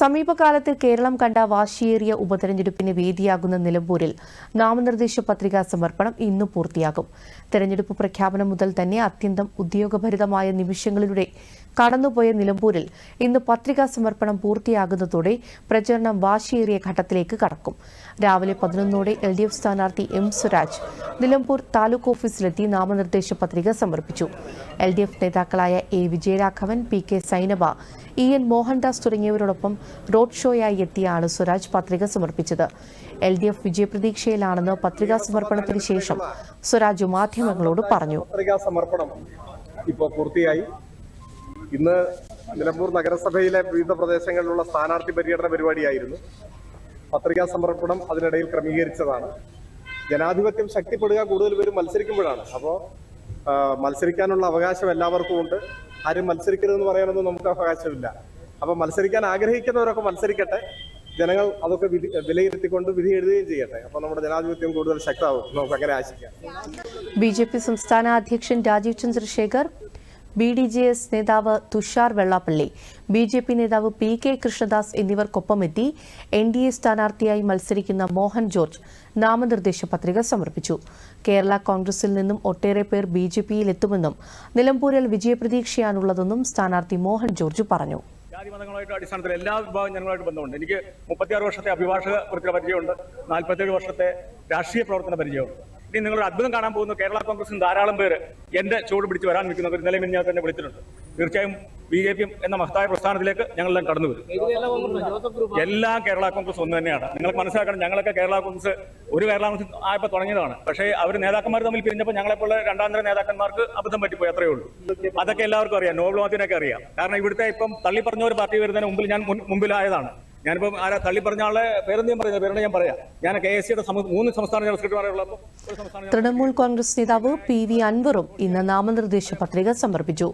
സമീപകാലത്ത് കേരളം കണ്ട വാശിയേറിയ ഉപതെരഞ്ഞെടുപ്പിന് വേദിയാകുന്ന നിലമ്പൂരിൽ നാമനിർദ്ദേശ പത്രികാ സമർപ്പണം ഇന്ന് പൂർത്തിയാകും. തെരഞ്ഞെടുപ്പ് പ്രഖ്യാപനം മുതൽ തന്നെ അത്യന്തം ഉദ്യോഗഭരിതമായ നിമിഷങ്ങളിലൂടെ കടന്നുപോയ നിലമ്പൂരിൽ ഇന്ന് പത്രികാ സമർപ്പണം പൂർത്തിയാകുന്നതോടെ പ്രചരണം വാശിയേറിയ ഘട്ടത്തിലേക്ക് കടക്കും. രാവിലെ പതിനൊന്നോടെ എൽ ഡി എഫ് സ്ഥാനാർത്ഥി എം സ്വരാജ് നിലമ്പൂർ താലൂക്ക് ഓഫീസിലെത്തി നാമനിർദ്ദേശ പത്രിക സമർപ്പിച്ചു. എൽ ഡി എഫ് നേതാക്കളായ A Vijayaraghavan P K Sainaba E N Mohandas തുടങ്ങിയവരോടൊപ്പം road ഷോയായി എത്തിയാണ് സ്വരാജ് പത്രിക സമർപ്പിച്ചത്. എൽ ഡി എഫ് വിജയപ്രതീക്ഷയിലാണെന്ന് പത്രികാ സമർപ്പണത്തിന് ശേഷം സ്വരാജ് മാധ്യമങ്ങളോട് പറഞ്ഞു. പത്രികാ സമർപ്പണം ഇപ്പോൾ പൂർത്തിയായി. ഇന്ന് നിലമ്പൂർ നഗരസഭയിലെ വിവിധ പ്രദേശങ്ങളിലുള്ള സ്ഥാനാർത്ഥി പര്യടന പരിപാടിയായിരുന്നു. പത്രികാ സമർപ്പണം അതിനിടയിൽ ക്രമീകരിച്ചതാണ്. ജനാധിപത്യം ശക്തിപ്പെടുക കൂടുതൽ പേരും മത്സരിക്കുമ്പോഴാണ്. അപ്പോൾ മത്സരിക്കാനുള്ള അവകാശം എല്ലാവർക്കും ഉണ്ട്. ആരും മത്സരിക്കരുതെന്ന് പറയാനൊന്നും നമുക്ക് അവകാശമില്ല. അപ്പോൾ മത്സരിക്കാൻ ആഗ്രഹിക്കുന്നവരൊക്കെ മത്സരിക്കട്ടെ. ജനങ്ങൾ അതൊക്കെ വിധി വിലയിരുത്തിക്കൊണ്ട് വിധി എഴുതുകയും ചെയ്യട്ടെ. അപ്പോൾ നമ്മുടെ ജനാധിപത്യം കൂടുതൽ ശക്തമാവും നമുക്ക് അങ്ങനെ ആശിക്കാം. ബി ജെ പി സംസ്ഥാന അധ്യക്ഷൻ Rajeev Chandrasekhar B D J S നേതാവ് Thushar Vellappally B J P നേതാവ് പി കെ കൃഷ്ണദാസ് എന്നിവർക്കൊപ്പമെത്തി എൻ ഡി എ സ്ഥാനാർത്ഥിയായി മത്സരിക്കുന്ന മോഹൻ ജോർജ് നാമനിർദ്ദേശ പത്രിക സമർപ്പിച്ചു. കേരള കോൺഗ്രസിൽ നിന്നും ഒട്ടേറെ പേർ ബി ജെ പിയിൽ എത്തുമെന്നും നിലമ്പൂരിൽ വിജയപ്രതീക്ഷയാണുള്ളതെന്നും സ്ഥാനാർത്ഥി മോഹൻ ജോർജ് പറഞ്ഞു. ജാതി മതങ്ങളായിട്ട് അടിസ്ഥാനത്തിൽ എല്ലാ വിഭാഗം ജനങ്ങളായിട്ട് ബന്ധമുണ്ട്. എനിക്ക് മുപ്പത്തിയാറ് വർഷത്തെ അഭിഭാഷക വൃത്തിയുടെ പരിചയമുണ്ട്. നാൽപ്പത്തേഴ് വർഷത്തെ രാഷ്ട്രീയ പ്രവർത്തന പരിചയമുണ്ട്. ഇനി നിങ്ങളൊരു അത്ഭുതം കാണാൻ പോകുന്നു കേരള കോൺഗ്രസിന് ധാരാളം പേര് എന്റെ ചുവട് പിടിച്ച് വരാൻ നിൽക്കുന്നവർ ഇന്നലെ ഞാൻ തന്നെ വിളിച്ചിട്ടുണ്ട്. തീർച്ചയായും ബി ജെ പി എന്ന മഹത്തായ പ്രസ്ഥാനത്തിലേക്ക് ഞങ്ങളെല്ലാം കടന്നു വരും. എല്ലാ കേരള കോൺഗ്രസ് ഒന്ന് തന്നെയാണ്. നിങ്ങൾക്ക് മനസ്സിലാക്കണം ഞങ്ങളൊക്കെ കേരള കോൺഗ്രസ് ഒരു കേരള കോൺഗ്രസ് ആയപ്പോൾ തുടങ്ങിയതാണ്. പക്ഷേ അവർ നേതാക്കന്മാർ തമ്മിൽ പിരിഞ്ഞപ്പോൾ ഞങ്ങളെപ്പോലെ രണ്ടാന്തര തരം നേതാക്കന്മാർക്ക് അബദ്ധം പറ്റിപ്പോയി അത്രയേ ഉള്ളൂ. അതൊക്കെ എല്ലാവർക്കും അറിയാം നോബൽ മാത്തിനൊക്കെ അറിയാം. കാരണം ഇവിടുത്തെ ഇപ്പം തള്ളി പറഞ്ഞ ഒരു പാർട്ടി വരുന്നതിന് മുമ്പിൽ ഞാൻ മുമ്പിലായതാണ്. ഞാനിപ്പം ആരാ തള്ളി പറഞ്ഞ ആളെ പേരെന്ത് പറയുന്നത് പേരുടെ ഞാൻ പറയാം. ഞാൻ കെ എസ് സിയുടെ മൂന്ന് സംസ്ഥാന ജനറൽ സെക്രട്ടറിമാരുള്ളപ്പോൾ തൃണമൂൽ കോൺഗ്രസ് നേതാവ് പി വി അൻവറും ഇന്ന് നാമനിർദ്ദേശ പത്രിക സമർപ്പിച്ചു.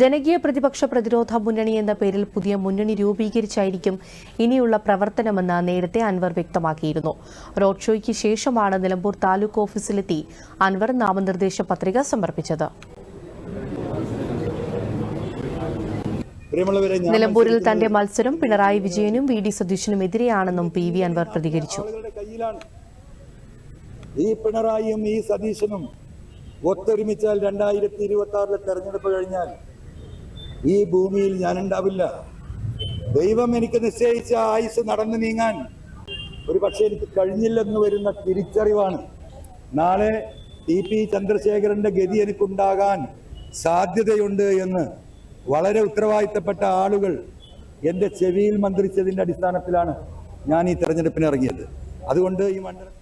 ജനകീയ പ്രതിപക്ഷ പ്രതിരോധ മുന്നണി എന്ന പേരിൽ പുതിയ മുന്നണി രൂപീകരിച്ചായിരിക്കും ഇനിയുള്ള പ്രവർത്തനമെന്ന് നേരത്തെ അൻവർ വ്യക്തമാക്കിയിരുന്നു. റോഡ് ഷോയ്ക്ക് ശേഷമാണ് നിലമ്പൂർ താലൂക്ക് ഓഫീസിലെത്തി അൻവർ നാമനിർദ്ദേശ പത്രിക സമർപ്പിച്ചത്. നിലമ്പൂരിൽ തന്റെ മത്സരം പിണറായി വിജയനും വി ഡി സതീശനും എതിരെയാണെന്നും പി വി അൻവർ പ്രതികരിച്ചു ഈ പിണറായിയും ഈ സതീശനും ഒത്തൊരുമിച്ചാൽ രണ്ടായിരത്തി ഇരുപത്തി ആറിലെ തെരഞ്ഞെടുപ്പ് കഴിഞ്ഞാൽ ഈ ഭൂമിയിൽ ഞാൻ ഉണ്ടാവില്ല. ദൈവം എനിക്ക് നിശ്ചയിച്ച ആയുസ് നടന്നു നീങ്ങാൻ. ഒരു പക്ഷേ എനിക്ക് കഴിഞ്ഞില്ലെന്ന് വരുന്ന തിരിച്ചറിവാണ്. നാളെ ടി പി ചന്ദ്രശേഖരന്റെ ഗതി എനിക്കുണ്ടാകാൻ സാധ്യതയുണ്ട് എന്ന് വളരെ ഉത്തരവാദിത്തപ്പെട്ട ആളുകൾ എന്റെ ചെവിയിൽ മന്ത്രിച്ചതിന്റെ അടിസ്ഥാനത്തിലാണ് ഞാൻ ഈ തെരഞ്ഞെടുപ്പിന് ഇറങ്ങിയത്. അതുകൊണ്ട് ഈ മണ്ഡലം